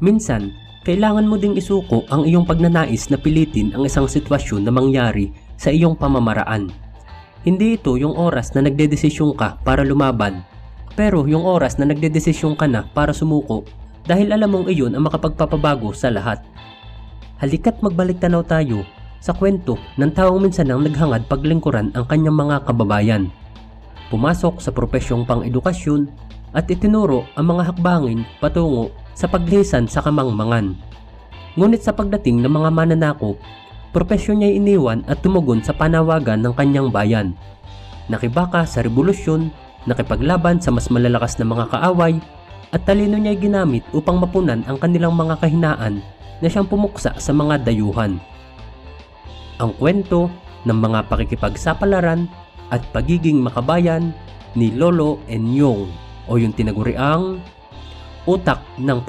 Minsan, kailangan mo ding isuko ang iyong pagnanais na pilitin ang isang sitwasyon na mangyari sa iyong pamamaraan. Hindi ito yung oras na nagdedesisyon ka para lumaban, pero yung oras na nagdedesisyon ka na para sumuko dahil alam mong iyon ang makapagpapabago sa lahat. Halika't magbalik tanaw tayo sa kwento ng taong minsan ang naghangad paglingkuran ang kanyang mga kababayan. Pumasok sa profesyong pang-edukasyon at itinuro ang mga hakbangin patungo sa paglisan sa kamangmangan. Ngunit sa pagdating ng mga mananakop, propesyon niya iniwan at tumugon sa panawagan ng kanyang bayan. Nakibaka sa revolusyon, nakipaglaban sa mas malalakas na mga kaaway, at talino niya ginamit upang mapunan ang kanilang mga kahinaan na siyang pumuksa sa mga dayuhan. Ang kwento ng mga pakikipagsapalaran at pagiging makabayan ni Lolo Enyong o yung tinaguriang utak ng